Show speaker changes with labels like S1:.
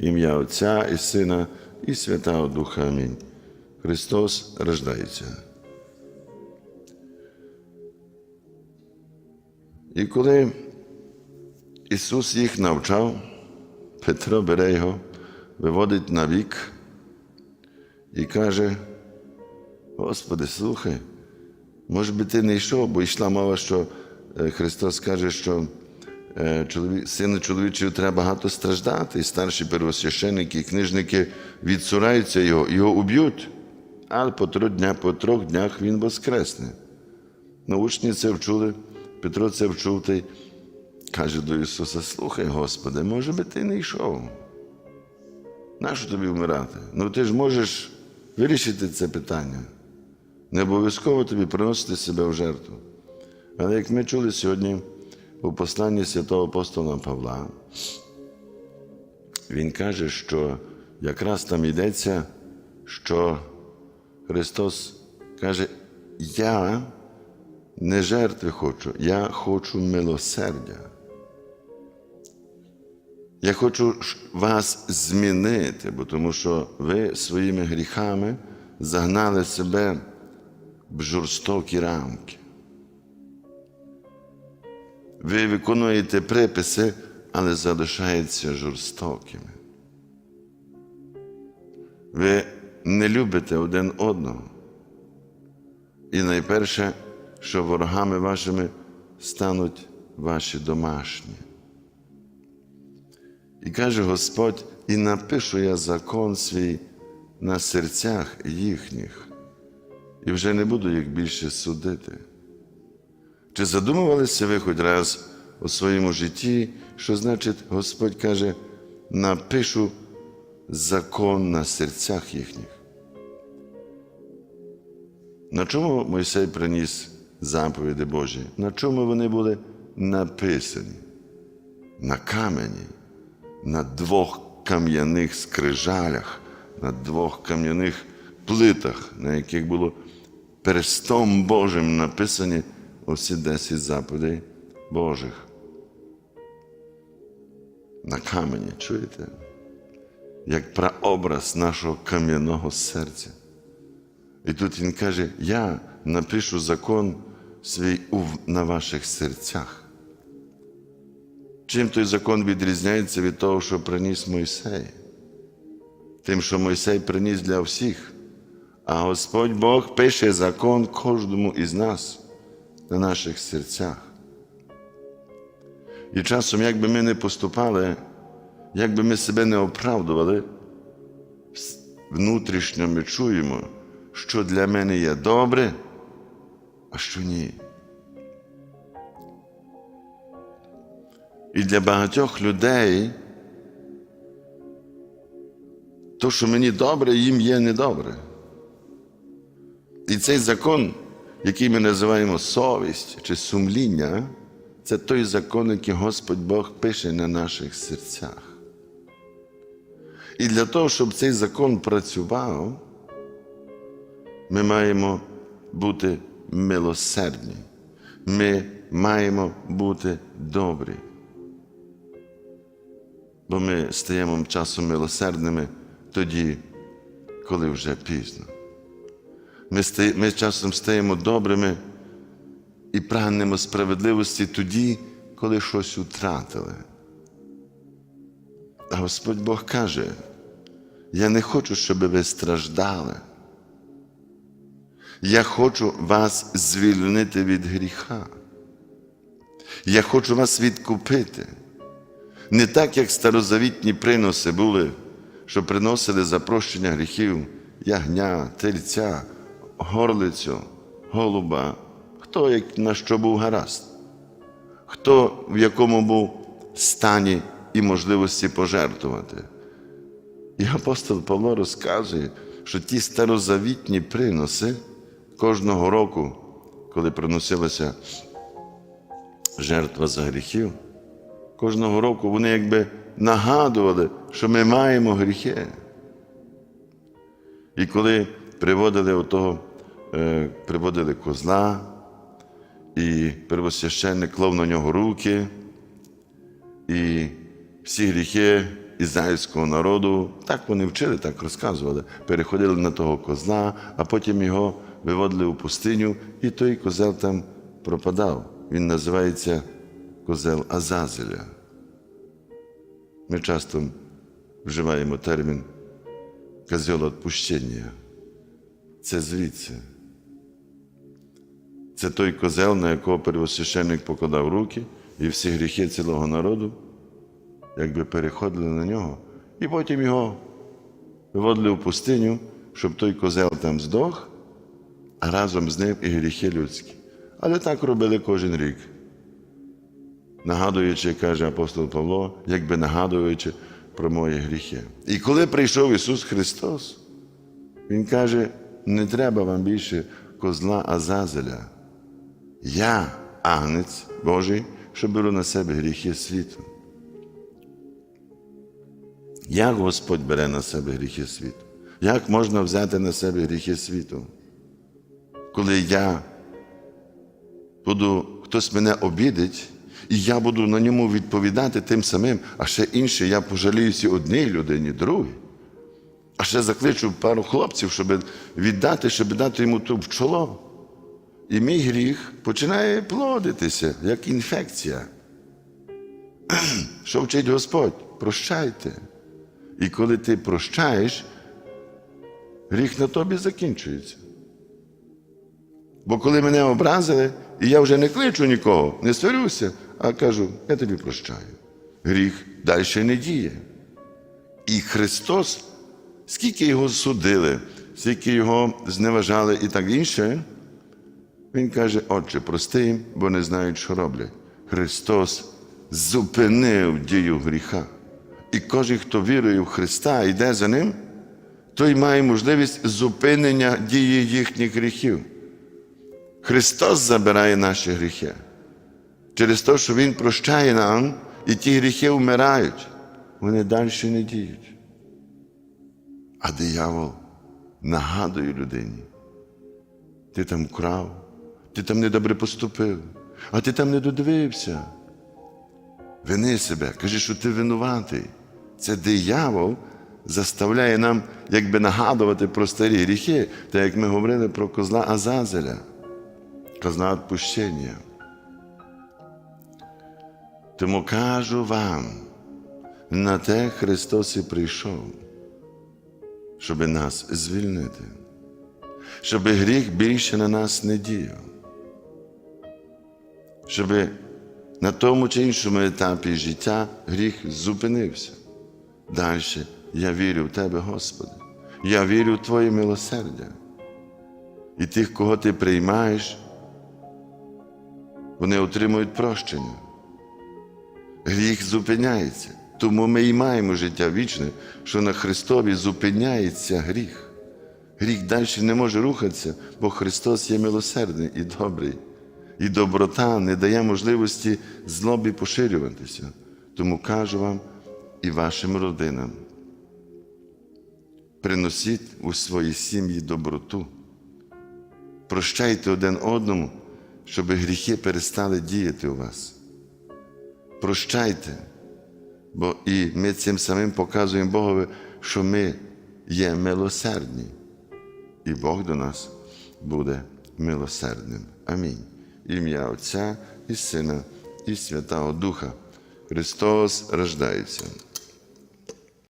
S1: ім'я Отця і Сина, і Святого Духа. Амінь. Христос рождається. І коли Ісус їх навчав, Петро бере його, виводить на вік і каже: Господи, слухай, може би ти не йшов, бо йшла мова, що е, Христос каже, що сину чоловічого треба багато страждати, і старші первосвященники і книжники відсураються його, його уб'ють, але по трьох днях, по трьох днях він воскресне. Ну, учні це вчули, Петро це вчув та й каже до Ісуса: Слухай, Господи, може би ти не йшов. Нащо тобі вмирати? Ну ти ж можеш вирішити це питання. Не обов'язково тобі приносити себе в жертву. Але як ми чули сьогодні у посланні святого апостола Павла, він каже, що якраз там йдеться, що Христос каже, я не жертви хочу, я хочу милосердя. Я хочу вас змінити, бо тому що ви своїми гріхами загнали себе в жорстокі рамки. Ви виконуєте приписи, але залишаєтеся жорстокими. Ви не любите один одного. І найперше, що ворогами вашими стануть ваші домашні. І каже Господь, і напишу я закон свій на серцях їхніх, і вже не буду їх більше судити. Чи задумувалися ви хоч раз у своєму житті, що значить Господь каже, напишу закон на серцях їхніх? На чому Мойсей приніс заповіді Божі? На чому вони були написані? На камені, на двох кам'яних скрижалях, на двох кам'яних плитах, на яких було перстом Божим написані усі десять заповідей Божих. На камені, чуєте? Як прообраз нашого кам'яного серця. І тут він каже: Я напишу закон свій на ваших серцях. Чим той закон відрізняється від того, що приніс Мойсей? Тим, що Мойсей приніс для всіх. А Господь Бог пише закон кожному із нас на наших серцях. І часом, як би ми не поступали, як би ми себе не оправдували, внутрішньо ми чуємо, що для мене є добре, а що ні. І для багатьох людей то, що мені добре, їм є недобре. І цей закон, який ми називаємо совість чи сумління, це той закон, який Господь Бог пише на наших серцях. І для того, щоб цей закон працював, ми маємо бути милосердні, ми маємо бути добрі. Бо ми стаємо часом милосердними тоді, коли вже пізно. Ми, стає, ми часом стаємо добрими і прагнемо справедливості тоді, коли щось втратили. А Господь Бог каже: я не хочу, щоб ви страждали. Я хочу вас звільнити від гріха. Я хочу вас відкупити. Не так, як старозавітні приноси були, що приносили за прощення гріхів ягня, тельця, горлицю, голуба, хто як на що був гаразд, хто в якому був стані і можливості пожертвувати. І апостол Павло розказує, що ті старозавітні приноси кожного року, коли приносилася жертва за гріхів, кожного року вони якби нагадували, що ми маємо гріхи. І коли приводили отого, приводили козла, і первосвященник клав на нього руки, і всі гріхи ізраїльського народу, так вони вчили, так розказували, переходили на того козла, а потім його виводили у пустиню, і той козел там пропадав. Він називається козел Азазеля. Ми часто вживаємо термін козел відпущення. Це звідси. Це той козел, на якого первосвященник покладав руки, і всі гріхи цілого народу, якби переходили на нього, і потім його виводили в пустиню, щоб той козел там здох, а разом з ним і гріхи людські. Але так робили кожен рік. Нагадуючи, каже апостол Павло, якби нагадуючи про мої гріхи. І коли прийшов Ісус Христос, Він каже: не треба вам більше козла Азазеля. Я агнець Божий, що беру на себе гріхи світу. Як Господь бере на себе гріхи світу? Як можна взяти на себе гріхи світу? Коли я буду, хтось мене обідить, і я буду на ньому відповідати тим самим, а ще інше, я пожаліюся одній людині, другій. А ще закличу пару хлопців, щоб віддати, щоб дати йому ту в чоло. І мій гріх починає плодитися, як інфекція. Що вчить Господь? Прощайте. І коли ти прощаєш, гріх на тобі закінчується. Бо коли мене образили, і я вже не кличу нікого, не сварюся, а кажу, я тобі прощаю. Гріх далі не діє. І Христос, скільки його судили, скільки його зневажали і так інше, Він каже, Отче, прости їм, бо не знають, що роблять. Христос зупинив дію гріха. І кожен, хто вірує в Христа йде за ним, той має можливість зупинення дії їхніх гріхів. Христос забирає наші гріхи. Через те, що Він прощає нам, і ті гріхи вмирають, вони далі не діють. А диявол нагадує людині. Ти там крав, ти там недобре поступив, а ти там не додивився. Вини себе, кажи, що ти винуватий. Це диявол заставляє нам якби нагадувати про старі гріхи, так як ми говорили про козла Азазеля, козла відпущення. Тому кажу вам, на те Христос і прийшов, щоб нас звільнити, щоб гріх більше на нас не діяв, щоб на тому чи іншому етапі життя гріх зупинився. Далі я вірю в Тебе, Господи, я вірю в Твоє милосердя. І тих, кого ти приймаєш, вони отримують прощення. Гріх зупиняється. Тому ми і маємо життя вічне, що на Христові зупиняється гріх. Гріх далі не може рухатися, бо Христос є милосердний і добрий. І доброта не дає можливості злобі поширюватися. Тому кажу вам і вашим родинам. Приносіть у свої сім'ї доброту. Прощайте один одному, щоб гріхи перестали діяти у вас. Прощайте, бо і ми цим самим показуємо Богові, що ми є милосердні, і Бог до нас буде милосердним. Амінь. Ім'я Отця і Сина, і Святого Духа. Христос рождається.